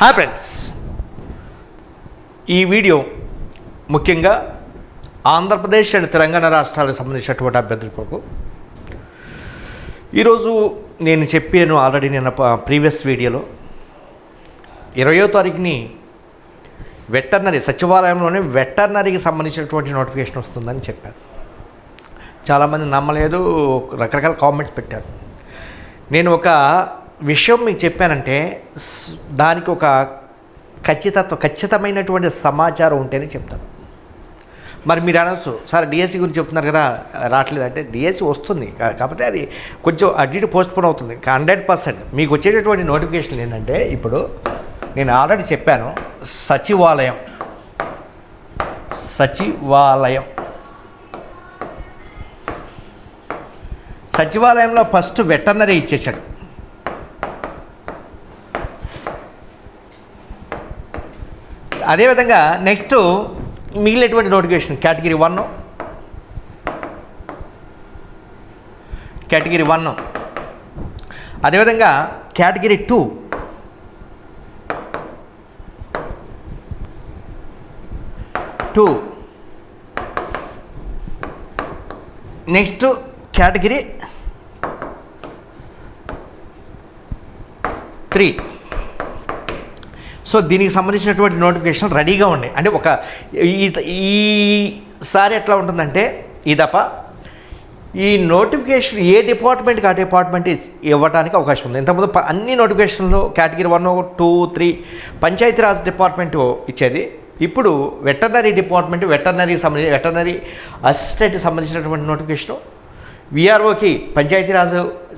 Hi friends ఈ video ముఖ్యంగా Andhra Pradesh and Telangana రాష్ట్రాలకు సంబంధించినటువంటి అభ్యర్థుల కొరకు. ఈరోజు నేను చెప్పాను ఆల్రెడీ నేను ప్రీవియస్ వీడియోలో ఇరవయో తారీఖుని వెటర్నరీ సచివాలయంలోనే వెటర్నరీకి సంబంధించినటువంటి నోటిఫికేషన్ వస్తుందని చెప్పాను. చాలామంది నమ్మలేదు రకరకాల కామెంట్స్ పెట్టారు. నేను ఒక విషయం మీకు చెప్పానంటే దానికి ఒక ఖచ్చితత్వ ఖచ్చితమైనటువంటి సమాచారం ఉంటేనే చెప్తాను. మరి మీరు అనొచ్చు సార్ డిఎస్సి గురించి చెప్తున్నారు కదా రావట్లేదు. అంటే డిఎస్సి వస్తుంది కాబట్టి కాకపోతే అది కొంచెం అడ్జిట్ పోస్ట్ పోన్ అవుతుంది హండ్రెడ్ పర్సెంట్ మీకు వచ్చేటటువంటి నోటిఫికేషన్ ఏంటంటే ఇప్పుడు నేను ఆల్రెడీ చెప్పాను సచివాలయం. సచివాలయం. సచివాలయంలో ఫస్ట్ వెటర్నరీ ఇచ్చేసాడు అదేవిధంగా నెక్స్ట్ మిగిలినటువంటి notification category one. Category one. అదేవిధంగా category two. Two. Next category three. So దీనికి సంబంధించినటువంటి నోటిఫికేషన్ రెడీగా ఉన్నాయి. అంటే ఒక ఈ ఈసారి ఎట్లా ఉంటుందంటే ఈ తప్ప ఈ నోటిఫికేషన్ ఏ డిపార్ట్మెంట్కి ఆ డిపార్ట్మెంట్ ఇవ్వడానికి అవకాశం ఉంది. ఇంతకుముందు అన్ని నోటిఫికేషన్లో category one two three Panchayati Raj department ఇచ్చేది. ఇప్పుడు వెటర్నరీ డిపార్ట్మెంట్ వెటర్నరీకి సంబంధించి వెటర్నరీ అసిస్టెంట్కి సంబంధించినటువంటి నోటిఫికేషను విఆర్ఓకి పంచాయతీరాజ్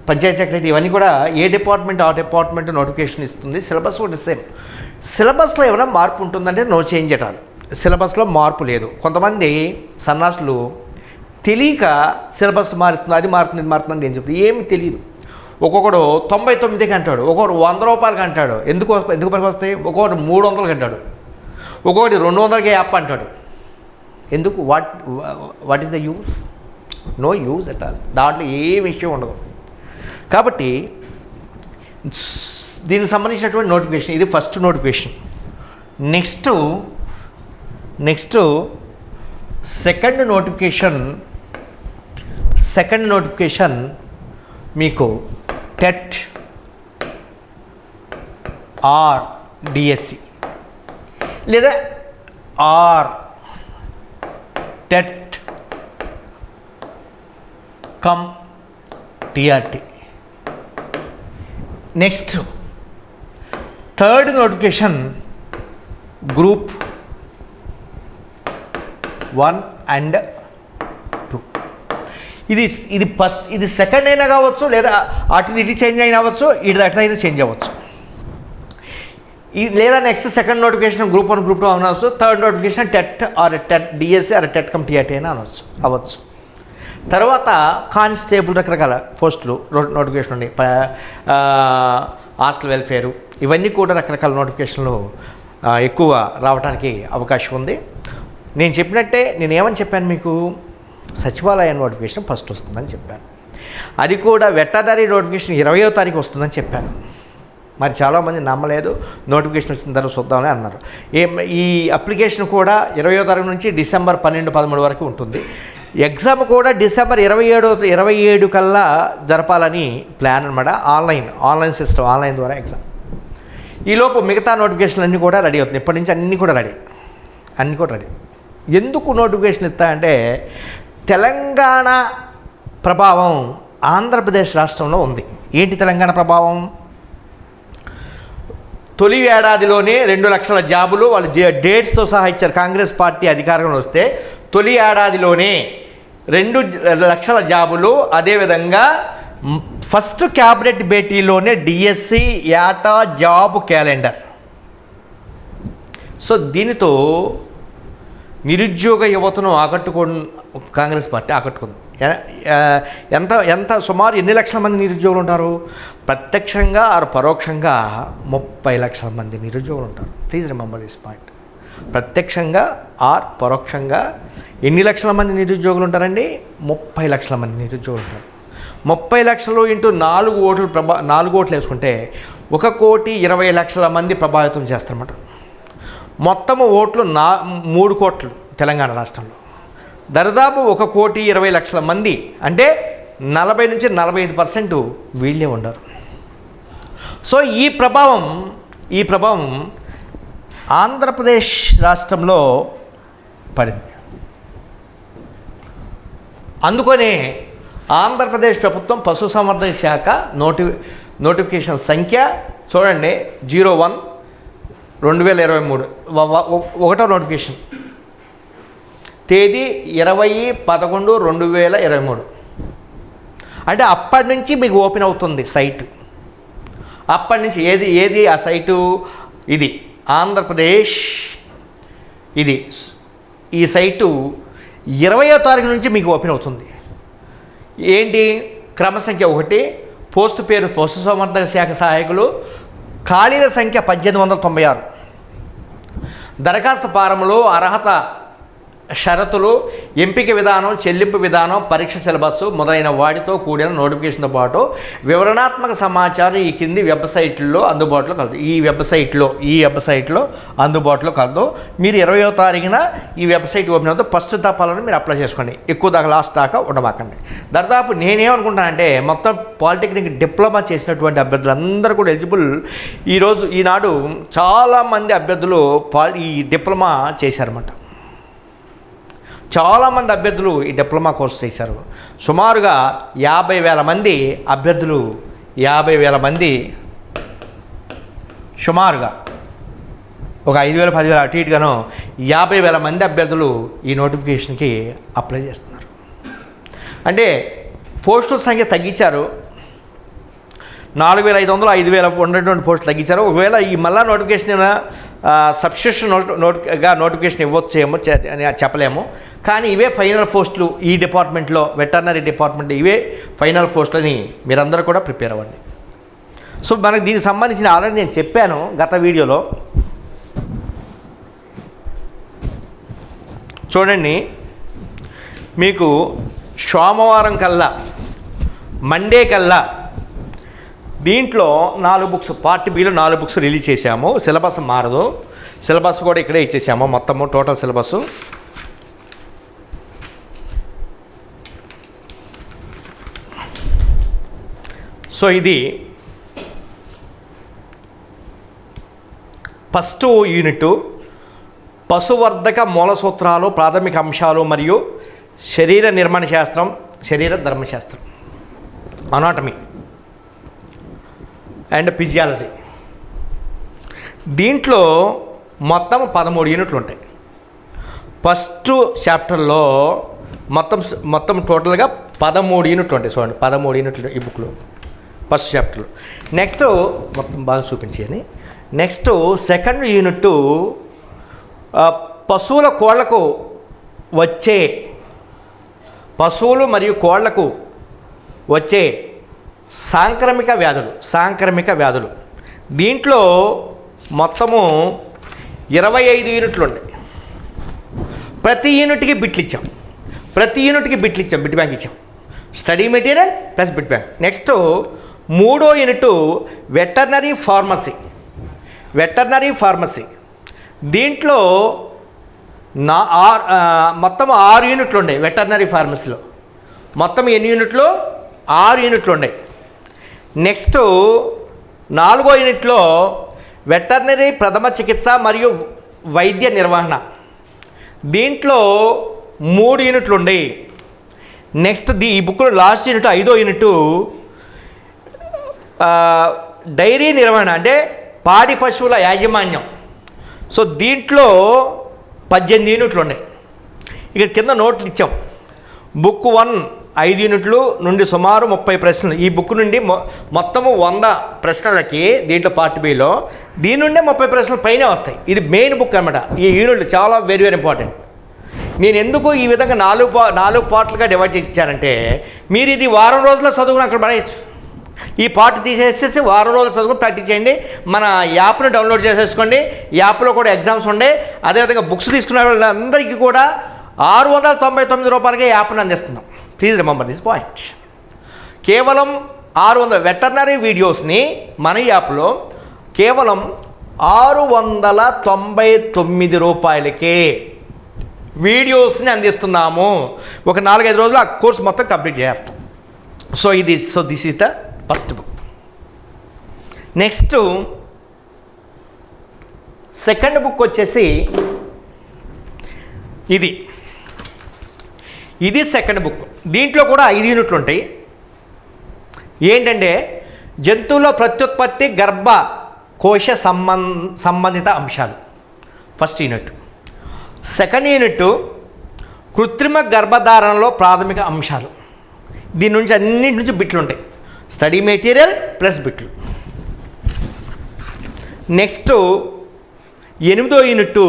పంచాయతీ సెక్రటరీ ఇవన్నీ కూడా ఏ డిపార్ట్మెంట్ ఆ డిపార్ట్మెంట్ నోటిఫికేషన్ ఇస్తుంది. సిలబస్ కూడా సేమ్. సిలబస్లో ఏమైనా మార్పు ఉంటుందంటే నో చేంజ్ అటాల్ సిలబస్లో మార్పు లేదు. కొంతమంది సన్నాసులు తెలియక సిలబస్ మారుతుంది అది మారుతుంది ఇది మారుతుంది అని నేను చెప్తాను ఏమి తెలియదు ఒక్కొక్కడు తొంభై తొమ్మిదికి అంటాడు ఒక్కొక్కడు వంద రూపాయలకి అంటాడు ఎందుకు ఎందుకు పనికి వస్తాయి? ఒక్కొక్కటి మూడు వందలకి అంటాడు ఒక్కొక్కటి రెండు వందలకి యాప్ అంటాడు. ఎందుకు? What what is the use no use at all. దాంట్లో ఏ విషయం ఉండదు. కాబట్టి దీనికి సంబంధించినటువంటి నోటిఫికేషన్ ఇది first notification next next second notification second notification మీకు టెట్ ఆర్ డిఎస్సి లేదా or TET cum TRT next third notification group one and two. ఇది ఇది ఫస్ట్ ఇది సెకండ్ అయినా కావచ్చు లేదా అటు ఇటు చేంజ్ అయినా అవ్వచ్చు ఇటు అటు అయినా చేంజ్ అవ్వచ్చు. లేదా next second notification group one group two అనవచ్చు third notification TET or TET DSC or TET cum TRT అయినా అనవచ్చు అవ్వచ్చు. తర్వాత కానిస్టేబుల్ రకరకాల పోస్టులు నోటిఫికేషన్ ఉన్నాయి హాస్టల్ వెల్ఫేరు ఇవన్నీ కూడా రకరకాల నోటిఫికేషన్లు ఎక్కువ రావడానికి అవకాశం ఉంది. నేను చెప్పినట్టే నేను ఏమని చెప్పాను మీకు? సచివాలయ నోటిఫికేషన్ ఫస్ట్ వస్తుందని చెప్పాను. అది కూడా వెటర్నరీ నోటిఫికేషన్ ఇరవయో తారీఖు వస్తుందని చెప్పాను. మరి చాలామంది నమ్మలేదు. నోటిఫికేషన్ వచ్చిన తర్వాత చూద్దామని అన్నారు. ఏ ఈ అప్లికేషన్ కూడా ఇరవయో తారీఖు నుంచి డిసెంబర్ పన్నెండు పదమూడు వరకు ఉంటుంది. ఎగ్జామ్ కూడా డిసెంబర్ ఇరవై ఏడు ఇరవై ఏడు కల్లా జరపాలని ప్లాన్ అనమాట ఆన్లైన్ ఆన్లైన్ సిస్టమ్ ఆన్లైన్ ద్వారా ఎగ్జామ్. ఈలోపు మిగతా నోటిఫికేషన్లు అన్నీ కూడా రెడీ అవుతుంది ఇప్పటి నుంచి అన్నీ కూడా రెడీ. అన్నీ కూడా రెడీ. ఎందుకు నోటిఫికేషన్ ఇస్తాయంటే తెలంగాణ ప్రభావం ఆంధ్రప్రదేశ్ రాష్ట్రంలో ఉంది. ఏంటి తెలంగాణ ప్రభావం? తొలి ఏడాదిలోనే రెండు లక్షల జాబులు వాళ్ళు డేట్స్తో సహా ఇచ్చారు. కాంగ్రెస్ పార్టీ అధికారంలో వస్తే తొలి ఏడాదిలోనే రెండు లక్షల జాబులు అదేవిధంగా ఫస్ట్ క్యాబినెట్ భేటీలోనే డిఎస్సి యాటా జాబ్ క్యాలెండర్. సో దీనితో నిరుద్యోగ యువతను ఆకట్టుకో కాంగ్రెస్ పార్టీ ఆకట్టుకుంది. ఎంత ఎంత సుమారు ఎన్ని లక్షల మంది నిరుద్యోగులు ఉంటారు? ప్రత్యక్షంగా ఆరు పరోక్షంగా ముప్పై లక్షల మంది నిరుద్యోగులు ఉంటారు. Please remember this point. ప్రత్యక్షంగా ఆర్ పరోక్షంగా ఎన్ని లక్షల మంది నిరుద్యోగులు ఉంటారండి? ముప్పై లక్షల మంది నిరుద్యోగులు ఉంటారు. ముప్పై లక్షలు ఇంటూ నాలుగు ఓట్లు ప్రభా నాలుగు ఓట్లు వేసుకుంటే ఒక కోటి ఇరవై లక్షల మంది ప్రభావితం చేస్తారన్నమాట. మొత్తము ఓట్లు నా మూడు కోట్లు తెలంగాణ రాష్ట్రంలో. దరిదాపు ఒక కోటి ఇరవై లక్షల మంది అంటే నలభై నుంచి నలభై ఐదు పర్సెంట్ వీళ్ళే ఉండరు. సో ఈ ప్రభావం ఈ ప్రభావం ఆంధ్రప్రదేశ్ రాష్ట్రంలో పడింది. అందుకనే ఆంధ్రప్రదేశ్ ప్రభుత్వం పశుసంవర్ధక శాఖ నోటి నోటిఫికేషన్ సంఖ్య చూడండి జీరో వన్ రెండు వేల ఇరవై మూడు. ఒకటో నోటిఫికేషన్. తేదీ ఇరవై పదకొండు రెండు వేల ఇరవై మూడు. అంటే అప్పటి నుంచి మీకు ఓపెన్ అవుతుంది సైట్. అప్పటి నుంచి ఏది ఏది ఆ సైటు? ఇది ఆంధ్రప్రదేశ్ ఇది ఈ సైటు ఇరవయో తారీఖు నుంచి మీకు ఓపెన్ అవుతుంది. ఏంటి? క్రమ సంఖ్య ఒకటి పోస్ట్ పేరు పశుసంవర్ధక శాఖ సహాయకులు ఖాళీల సంఖ్య పద్దెనిమిది వందల తొంభై ఆరు. దరఖాస్తు ఫారంలో అర్హత షరతులు ఎంపిక విధానం చెల్లింపు విధానం పరీక్ష సిలబస్ మొదలైన వాటితో కూడిన నోటిఫికేషన్తో పాటు వివరణాత్మక సమాచారం ఈ కింది వెబ్సైట్లో అందుబాటులో కలదు. ఈ వెబ్సైట్లో ఈ వెబ్సైట్లో అందుబాటులో కలదు. మీరు ఇరవయో తారీఖున ఈ వెబ్సైట్ ఓపెన్ అవుతుంది ఫస్ట్ తప్పాలని మీరు అప్లై చేసుకోండి. ఎక్కువ దాకా లాస్ట్ దాకా ఉండమాకండి. దాదాపు నేనేమనుకుంటానంటే మొత్తం పాలిటెక్నిక్ డిప్లొమా చేసినటువంటి అభ్యర్థులందరూ కూడా ఎలిజిబుల్. ఈరోజు ఈనాడు చాలామంది అభ్యర్థులు పాలి ఈ డిప్లొమా చేశారన్నమాట. చాలామంది అభ్యర్థులు ఈ డిప్లొమా కోర్స్ చేశారు. సుమారుగా యాభై వేల మంది అభ్యర్థులు యాభై వేల మంది సుమారుగా ఒక ఐదు వేల పదివేల అటు ఇటుగాను యాభై వేల మంది అభ్యర్థులు ఈ నోటిఫికేషన్కి అప్లై చేస్తున్నారు. అంటే పోస్టుల సంఖ్య తగ్గించారు. నాలుగు వేల ఐదు వందలు ఐదు వేల ఉండేటువంటి పోస్టులు తగ్గించారు. ఒకవేళ ఈ మళ్ళా నోటిఫికేషన్ సబ్స్క్రిప్షన్ నోట్ నోటిగా నోటిఫికేషన్ ఇవ్వచ్చేమో చే- అని చెప్పలేము. కానీ ఇవే ఫైనల్ పోస్టులు ఈ డిపార్ట్మెంట్లో వెటర్నరీ డిపార్ట్మెంట్ ఇవే ఫైనల్ పోస్టులని మీరందరూ కూడా ప్రిపేర్ అవ్వండి. సో మనకు దీనికి సంబంధించిన ఆల్రెడీ నేను చెప్పాను గత వీడియోలో. చూడండి మీకు సోమవారం కల్లా మండే కల్లా దీంట్లో నాలుగు బుక్స్ పార్ట్ బిలో నాలుగు బుక్స్ రిలీజ్ చేశాము. సిలబస్ మారదు. సిలబస్ కూడా ఇక్కడే ఇచ్చేసాము మొత్తము టోటల్ సిలబస్. సో ఇది ఫస్ట్ యూనిట్ పశువర్ధక మూల సూత్రాలు ప్రాథమిక అంశాలు మరియు శరీర నిర్మాణ శాస్త్రం శరీర ధర్మశాస్త్రం అనాటమీ అండ్ ఫిజియాలజీ దీంట్లో మొత్తం పదమూడు యూనిట్లు ఉంటాయి. ఫస్ట్ చాప్టర్లో మొత్తం మొత్తం టోటల్గా పదమూడు యూనిట్లు ఉంటాయి. చూడండి పదమూడు యూనిట్లు ఈ బుక్లో. ఫస్ట్ చాప్టర్ నెక్స్ట్ మొత్తం బాగా చూపించేది నెక్స్ట్ సెకండ్ యూనిట్ పశువుల కోళ్ళకు వచ్చే పశువులు మరియు కోళ్ళకు వచ్చే సాంక్రమిక వ్యాధులు సాంక్రమిక వ్యాధులు. దీంట్లో మొత్తము ఇరవై ఐదు యూనిట్లు ఉన్నాయి ప్రతి యూనిట్కి బిట్లు ఇచ్చాం. ప్రతి యూనిట్కి బిట్లు ఇచ్చాం బిట్ బ్యాంక్ ఇచ్చాం. Study material plus bit bank. Next మూడో unit veterinary pharmacy. Veterinary pharmacy. దీంట్లో నా ఆరు ఆ, మొత్తం ఆరు యూనిట్లు ఉన్నాయి వెటర్నరీ ఫార్మసీలో. మొత్తం ఎన్ని యూనిట్లు? ఆరు యూనిట్లు ఉన్నాయి. నెక్స్ట్ నాలుగో యూనిట్లో వెటర్నరీ ప్రథమ చికిత్స మరియు వైద్య నిర్వహణ. దీంట్లో మూడు యూనిట్లు ఉన్నాయి. నెక్స్ట్ ది ఈ బుక్లో లాస్ట్ యూనిట్ ఐదో యూనిట్ డైరీ నిర్వహణ అంటే పాడి పశువుల యాజమాన్యం. సో దీంట్లో పద్దెనిమిది యూనిట్లు ఉన్నాయి. ఇక్కడ కింద నోట్లు ఇచ్చాం. బుక్ వన్ ఐదు యూనిట్లు నుండి సుమారు ముప్పై ప్రశ్నలు. ఈ బుక్ నుండి మొ- మొత్తము వంద ప్రశ్నలకి దీంట్లో పార్ట్ బిలో. దీని నుండే ముప్పై ప్రశ్నలు పైనే వస్తాయి. ఇది మెయిన్ బుక్ అనమాట ఈ యూనిట్లు చాలా వెరీ వెరీ ఇంపార్టెంట్ నేను ఎందుకు ఈ విధంగా నాలుగు పా నాలుగు పార్ట్లుగా డివైడ్ చేసి ఇచ్చానంటే మీరు ఇది వారం రోజుల్లో చదువుకుని అక్కడ పడేయచ్చు. ఈ పార్ట్ తీసేసేసి వారం రోజులు చదువుకుని ప్రాక్టీస్ చేయండి. మన యాప్ను డౌన్లోడ్ చేసేసుకోండి. యాప్లో కూడా ఎగ్జామ్స్ ఉండే అదేవిధంగా బుక్స్ తీసుకున్న వాళ్ళందరికీ కూడా ఆరు వందల తొంభై తొమ్మిది రూపాయలకే యాప్ను అందిస్తున్నాం. ప్లీజ్ రిమెంబర్ దిస్ పాయింట్ కేవలం ఆరు వందల వెటర్నరీ వీడియోస్ని మన యాప్లో కేవలం ఆరు వందల తొంభై తొమ్మిది రూపాయలకే వీడియోస్ని అందిస్తున్నాము. ఒక నాలుగైదు రోజులు ఆ కోర్స్ మొత్తం కంప్లీట్ చేస్తాం సో ఇది so this is the first book next second book వచ్చేసి ఇది. ఇది సెకండ్ బుక్ దీంట్లో కూడా ఐదు యూనిట్లు ఉంటాయి. ఏంటంటే జంతువుల ప్రత్యుత్పత్తి గర్భ కోశ సంబంధ సంబంధిత అంశాలు. ఫస్ట్ యూనిట్ సెకండ్ యూనిట్ కృత్రిమ గర్భధారణలో ప్రాథమిక అంశాలు. దీని నుంచి అన్నిటి నుంచి బిట్లు ఉంటాయి. స్టడీ మెటీరియల్ ప్లస్ బిట్లు. నెక్స్ట్ ఎనిమిదో యూనిట్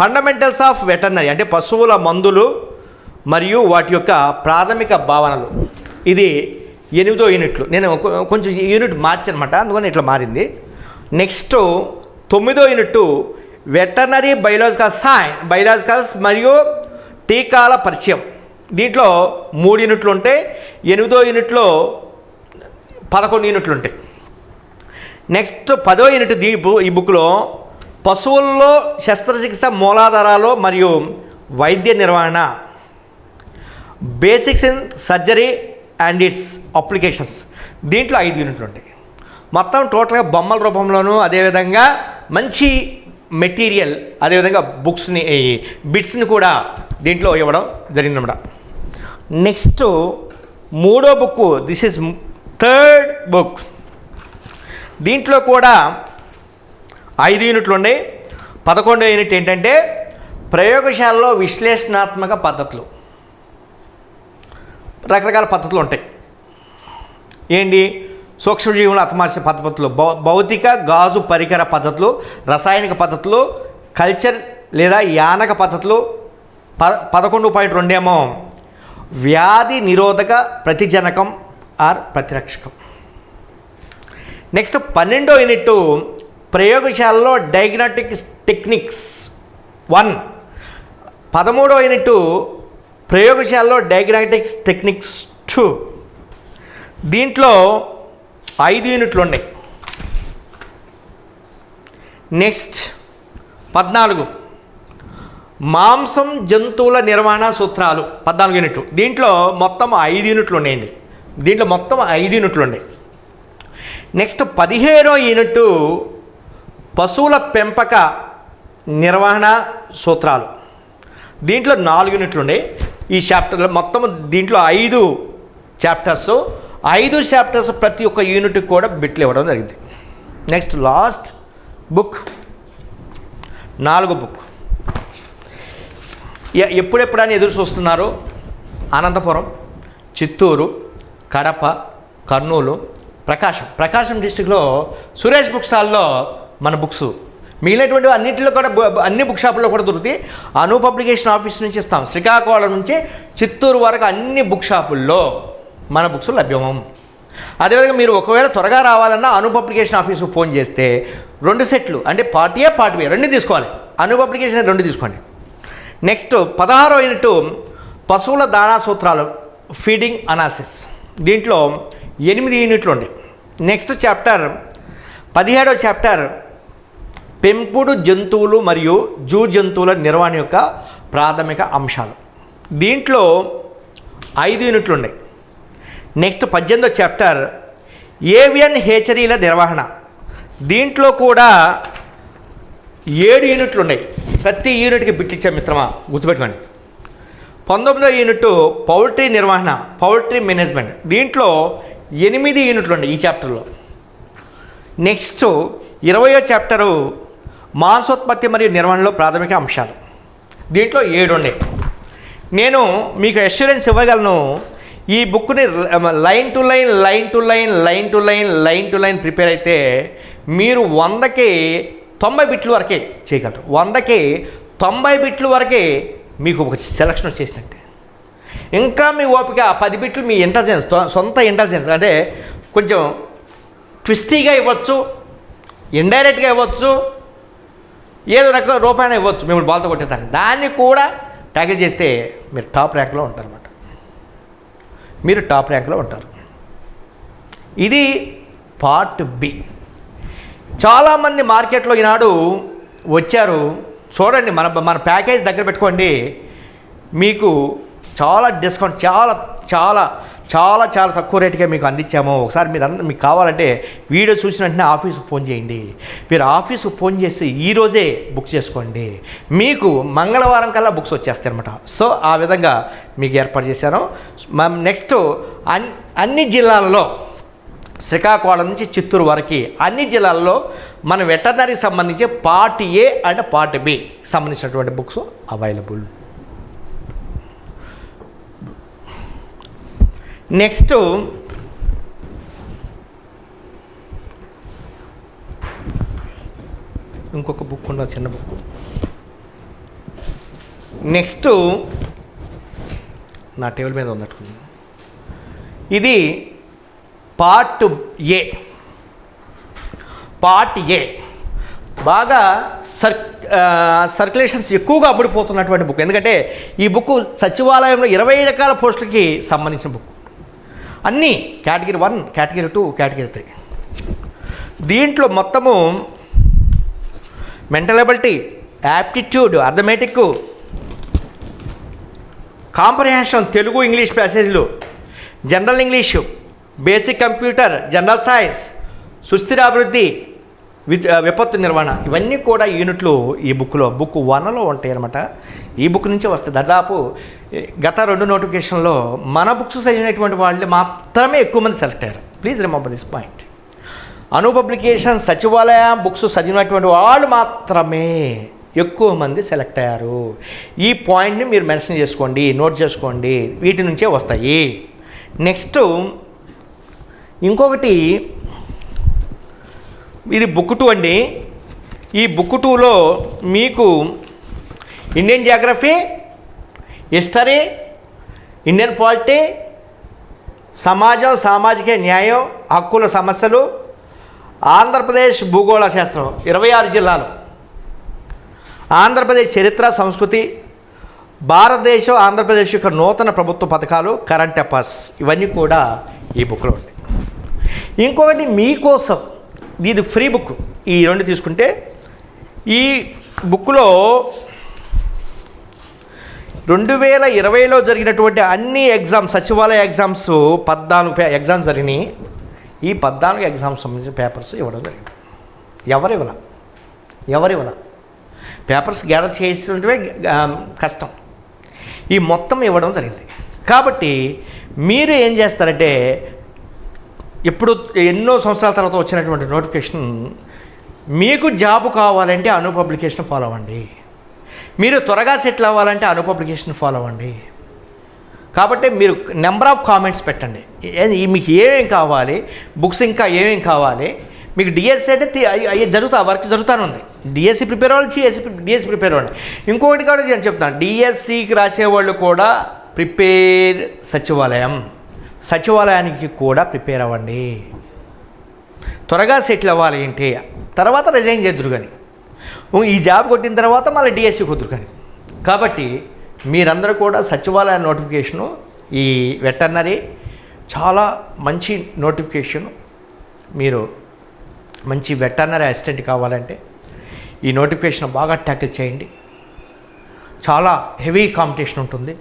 ఫండమెంటల్స్ ఆఫ్ వెటర్నరీ అంటే పశువుల మందులు మరియు వాటి యొక్క ప్రాథమిక భావనలు. ఇది ఎనిమిదో యూనిట్లు. నేను కొంచెం యూనిట్ మార్చనమాట అందుకని ఇట్లా మారింది. నెక్స్ట్ తొమ్మిదో unit veterinary biological sign biologicals మరియు టీకాల పరిచయం. దీంట్లో మూడు యూనిట్లు ఉంటాయి ఎనిమిదో యూనిట్లో పదకొండు యూనిట్లు ఉంటాయి. నెక్స్ట్ పదో యూనిట్ దీ ఈ బుక్లో పశువుల్లో శస్త్రచికిత్స మూలాధారాలు మరియు వైద్య నిర్వహణ basics in surgery and its applications. దీంట్లో ఐదు యూనిట్లు ఉంటాయి. మొత్తం టోటల్గా బొమ్మల రూపంలోనూ అదేవిధంగా మంచి మెటీరియల్ అదేవిధంగా బుక్స్ని బిట్స్ని కూడా దీంట్లో ఇవ్వడం జరిగిందన్నమాట నెక్స్ట్ మూడో book this is third book దీంట్లో కూడా ఐదు యూనిట్లు ఉన్నాయి. పదకొండో యూనిట్ ఏంటంటే ప్రయోగశాలలో విశ్లేషణాత్మక పద్ధతులు. రకరకాల పద్ధతులు ఉంటాయి. ఏంటి? సూక్ష్మజీవుల అతమార్చే పద్ధతులు భౌతిక గాజు పరికర పద్ధతులు రసాయనిక పద్ధతులు కల్చర్ లేదా యానక పద్ధతులు. ప పదకొండు పాయింట్ రెండేమో వ్యాధి నిరోధక ప్రతిజనకం ఆర్ ప్రతిరక్షకం. నెక్స్ట్ పన్నెండో యూనిట్ ప్రయోగశాలలో డయాగ్నాటిక్ టెక్నిక్స్ వన్. పదమూడో యూనిట్ ప్రయోగశాలలో డయాగ్నాటిక్స్ టెక్నిక్స్ టూ. దీంట్లో ఐదు యూనిట్లు ఉన్నాయి. నెక్స్ట్ పద్నాలుగు. మాంసం జంతువుల నిర్వహణ సూత్రాలు పద్నాలుగు యూనిట్లు. దీంట్లో మొత్తం ఐదు యూనిట్లు ఉన్నాయండి. దీంట్లో మొత్తం ఐదు యూనిట్లు ఉన్నాయి. నెక్స్ట్ పదిహేడో యూనిట్ పశువుల పెంపక నిర్వహణ సూత్రాలు. దీంట్లో నాలుగు యూనిట్లు ఉన్నాయి. ఈ చాప్టర్లో మొత్తం దీంట్లో ఐదు చాప్టర్స్. ఐదు చాప్టర్స్ ప్రతి ఒక్క యూనిట్కి కూడా బిట్లు ఇవ్వడం జరిగింది. Next last book. నాలుగు బుక్. ఎప్పుడెప్పుడని ఎదురు చూస్తున్నారు? అనంతపురం చిత్తూరు కడప కర్నూలు ప్రకాశం. ప్రకాశం డిస్టిక్లో సురేష్ బుక్ స్టాల్లో మన బుక్స్. మిగిలినటువంటి అన్నింటిలో కూడా అన్ని బుక్ షాపుల్లో కూడా దొరుకుతాయి. అను పబ్లికేషన్ ఆఫీస్ నుంచి ఇస్తాం. శ్రీకాకుళం నుంచి చిత్తూరు వరకు అన్ని బుక్ షాపుల్లో మన బుక్స్ లభ్యమం. అదేవిధంగా మీరు ఒకవేళ త్వరగా రావాలన్నా అను పబ్లికేషన్ ఆఫీస్కి ఫోన్ చేస్తే రెండు సెట్లు. అంటే పార్టీయే పార్టీ రెండు తీసుకోవాలి. అను పబ్లికేషన్ రెండు తీసుకోండి. నెక్స్ట్ పదహారో యూనిట్ పశువుల దాణా సూత్రాలు ఫీడింగ్ అనాలిసిస్ దీంట్లో ఎనిమిది యూనిట్లు ఉన్నాయి నెక్స్ట్ చాప్టర్ పదిహేడో చాప్టర్ పెంపుడు జంతువులు మరియు జూ జంతువుల నిర్వహణ యొక్క ప్రాథమిక అంశాలు. దీంట్లో ఐదు యూనిట్లు ఉన్నాయి నెక్స్ట్ పద్దెనిమిదో చాప్టర్ ఏవియన్ హేచరీల నిర్వహణ. దీంట్లో కూడా ఏడు యూనిట్లు ఉన్నాయి. ప్రతి యూనిట్కి బిట్టిచ్చే మిత్రమా? గుర్తుపెట్టుకోండి. పంతొమ్మిదో యూనిట్ పౌల్ట్రీ నిర్వహణ పౌల్ట్రీ మేనేజ్మెంట్. దీంట్లో ఎనిమిది యూనిట్లు ఉన్నాయి ఈ చాప్టర్లో. నెక్స్ట్ ఇరవయో చాప్టరు మాంసోత్పత్తి మరియు నిర్వహణలో ప్రాథమిక అంశాలు. దీంట్లో ఏడు ఉన్నాయి. నేను మీకు అష్యూరెన్స్ ఇవ్వగలను. ఈ బుక్ని line to line line to line line to line line to line prepare అయితే మీరు వందకి తొంభై బిట్లు వరకే చేయగలరు. వందకి తొంభై బిట్లు వరకే మీకు ఒక సెలక్షన్ వచ్చేసినట్టే. ఇంకా మీ ఓపిక పది బిట్లు మీ ఇంటెలిజెన్స్ సొంత ఇంటెలిజెన్స్ అంటే కొంచెం ట్విస్టీగా ఇవ్వచ్చు ఇండైరెక్ట్గా ఇవ్వచ్చు ఏదో రకం రూపాయన ఇవ్వచ్చు మిమ్మల్ని బాల్తో కొట్టేదాన్ని. దాన్ని కూడా ట్యాకిల్ చేస్తే మీరు టాప్ ర్యాంక్లో ఉంటారన్నమాట. మీరు టాప్ ర్యాంక్లో ఉంటారు. ఇది పార్ట్ బి చాలామంది మార్కెట్లో ఈనాడు వచ్చారు. చూడండి మన మన ప్యాకేజ్ దగ్గర పెట్టుకోండి. మీకు చాలా డిస్కౌంట్ చాలా చాలా చాలా చాలా తక్కువ రేటుకే మీకు అందించాము. ఒకసారి మీరు అన్న మీకు కావాలంటే వీడియో చూసిన వెంటనే ఆఫీస్కి ఫోన్ చేయండి. మీరు ఆఫీస్కి ఫోన్ చేసి ఈరోజే బుక్ చేసుకోండి. మీకు మంగళవారం కల్లా బుక్స్ వచ్చేస్తాయి అనమాట సో ఆ విధంగా మీకు ఏర్పాటు చేశాను. నెక్స్ట్ అన్ అన్ని జిల్లాలలో శ్రీకాకుళం నుంచి చిత్తూరు వరకు అన్ని జిల్లాల్లో మన వెటర్నరీకి సంబంధించి part A and part B సంబంధించినటువంటి బుక్స్ అవైలబుల్. నెక్స్ట్ ఇంకొక బుక్ ఉండాలి చిన్న బుక్. నెక్స్ట్ నా టేబుల్ మీద ఉన్నట్టుకుంది ఇది పార్ట్ ఏ. Part A. బాగా సర్ సర్క్యులేషన్స్ ఎక్కువగా అమ్ముడిపోతున్నటువంటి బుక్. ఎందుకంటే ఈ బుక్ సచివాలయంలో ఇరవై రకాల పోస్టులకి సంబంధించిన బుక్. అన్నీ category one category two category three. దీంట్లో మొత్తము mental ability aptitude arithmetic comprehension Telugu English ప్యాసేజ్లు general English basic computer general science సుస్థిరాభివృద్ధి విద్ విపత్తు నిర్వహణ ఇవన్నీ కూడా యూనిట్లు ఈ బుక్లో బుక్ వన్లో ఉంటాయి అనమాట ఈ బుక్ నుంచే వస్తాయి దాదాపు గత రెండు నోటిఫికేషన్లో మన బుక్స్ చదివినటువంటి వాళ్ళు మాత్రమే ఎక్కువ మంది సెలెక్ట్ అయ్యారు. Please remember this point Anu publication సచివాలయ బుక్స్ చదివినటువంటి వాళ్ళు మాత్రమే ఎక్కువ మంది సెలెక్ట్ అయ్యారు. ఈ పాయింట్ని మీరు మెన్షన్ చేసుకోండి నోట్ చేసుకోండి వీటి నుంచే వస్తాయి. నెక్స్ట్ ఇంకొకటి ఇది బుక్ టూ అండి. ఈ బుక్ టూలో మీకు Indian geography history Indian polity సమాజం సామాజిక న్యాయం హక్కుల సమస్యలు ఆంధ్రప్రదేశ్ భూగోళ శాస్త్రం ఇరవై ఆరు జిల్లాలు. ఆంధ్రప్రదేశ్ చరిత్ర సంస్కృతి భారతదేశం ఆంధ్రప్రదేశ్ యొక్క నూతన ప్రభుత్వ పథకాలు కరెంట్ అఫైర్స్ ఇవన్నీ కూడా ఈ బుక్లో ఉంటాయి ఇంకొకటి మీకోసం ఇది ఫ్రీ బుక్. ఈ రెండు తీసుకుంటే ఈ బుక్లో రెండు వేల ఇరవైలో జరిగినటువంటి అన్ని ఎగ్జామ్స్ సచివాలయ ఎగ్జామ్స్ పద్నాలుగు పే ఎగ్జామ్స్ జరిగినాయి. ఈ పద్నాలుగు ఎగ్జామ్స్ సంబంధించిన పేపర్స్ ఇవ్వడం జరిగింది. ఎవరు ఇవ్వాల? ఎవరు ఇవ్వాల? పేపర్స్ గ్యాదర్ చేసినటువే కష్టం. ఈ మొత్తం ఇవ్వడం జరిగింది. కాబట్టి మీరు ఏం చేస్తారంటే ఇప్పుడు ఎన్నో సంవత్సరాల తర్వాత వచ్చినటువంటి నోటిఫికేషన్ మీకు జాబ్ కావాలంటే అను పబ్లికేషన్ ఫాలో అవ్వండి. మీరు త్వరగా సెటిల్ అవ్వాలంటే అను పబ్లికేషన్ ఫాలో అవ్వండి. కాబట్టి మీరు నెంబర్ ఆఫ్ కామెంట్స్ పెట్టండి. ఏ- మీకు ఏమేం కావాలి బుక్స్ ఇంకా ఏమేం కావాలి మీకు డిఎస్సి అంటే అయ్యే జరుగుతా వర్క్ జరుగుతూనే ఉంది డిఎస్సి ప్రిపేర్ అవ్వాలి సిఎస్సి డిఎస్సి ప్రిపేర్ అవ్వండి. ఇంకొకటి కూడా నేను చెప్తాను డిఎస్సికి రాసేవాళ్ళు కూడా ప్రిపేర్ సచివాలయం. సచివాలయానికి కూడా ప్రిపేర్ అవ్వండి. త్వరగా సెటిల్ అవ్వాలి ఏంటి తర్వాత రిజైన్ చేద్దరు కానీ ఈ జాబ్ కొట్టిన తర్వాత మళ్ళీ డిఎస్సి కుదురు కానీ కాబట్టి మీరందరూ కూడా సచివాలయ నోటిఫికేషను ఈ వెటర్నరీ చాలా మంచి నోటిఫికేషన్. మీరు మంచి వెటర్నరీ అసిస్టెంట్ కావాలంటే ఈ నోటిఫికేషన్ బాగా ట్యాకిల్ చేయండి. చాలా హెవీ కాంపిటీషన్ ఉంటుంది.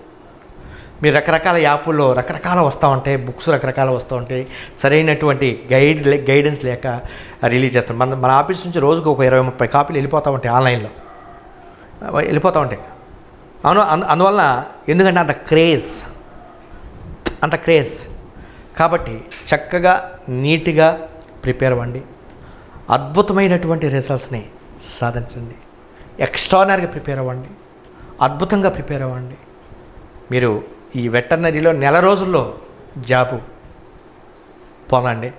మీరు రకరకాల యాప్ల్లో రకరకాల వస్తూ ఉంటాయి బుక్స్ రకరకాల వస్తూ ఉంటాయి. సరైనటువంటి గైడ్ గైడెన్స్ లేక రిలీజ్ చేస్తాం మన మన ఆఫీస్ నుంచి రోజుకు ఒక ఇరవై ముప్పై కాపీలు వెళ్ళిపోతూ ఉంటాయి ఆన్లైన్లో. వెళ్ళిపోతూ ఉంటాయి. అవును అందు అందువలన ఎందుకంటే అంత క్రేజ్ అంత క్రేజ్. కాబట్టి చక్కగా నీట్గా ప్రిపేర్ అవ్వండి. అద్భుతమైనటువంటి రిజల్ట్స్ని సాధించండి. ఎక్స్ట్రానరీగా ప్రిపేర్ అవ్వండి. అద్భుతంగా ప్రిపేర్ అవ్వండి. మీరు ఈ వెటర్నరీలో నెల రోజుల్లో జాబు. పోనండి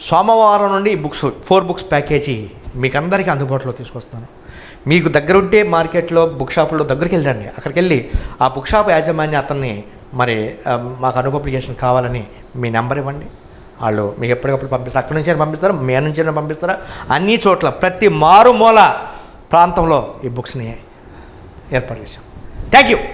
సోమవారం నుండి ఈ బుక్స్ ఫోర్ బుక్స్ ప్యాకేజీ మీకు అందరికీ అందుబాటులో తీసుకొస్తాను మీకు దగ్గర ఉంటే మార్కెట్లో బుక్ షాపుల్లో దగ్గరికి వెళ్ళండి. అక్కడికి వెళ్ళి ఆ బుక్ షాప్ యాజమాన్య అతన్ని మరి మాకు అనుభప్లికేషన్ కావాలని మీ నెంబర్ ఇవ్వండి. వాళ్ళు మీకు ఎప్పటికప్పుడు పంపిస్తారు. అక్కడి నుంచి పంపిస్తారు? మే నుంచి పంపిస్తారా? అన్ని చోట్ల ప్రతి మారుమూల ప్రాంతంలో ఈ బుక్స్ని ఏర్పాటు చేశాం. Thank you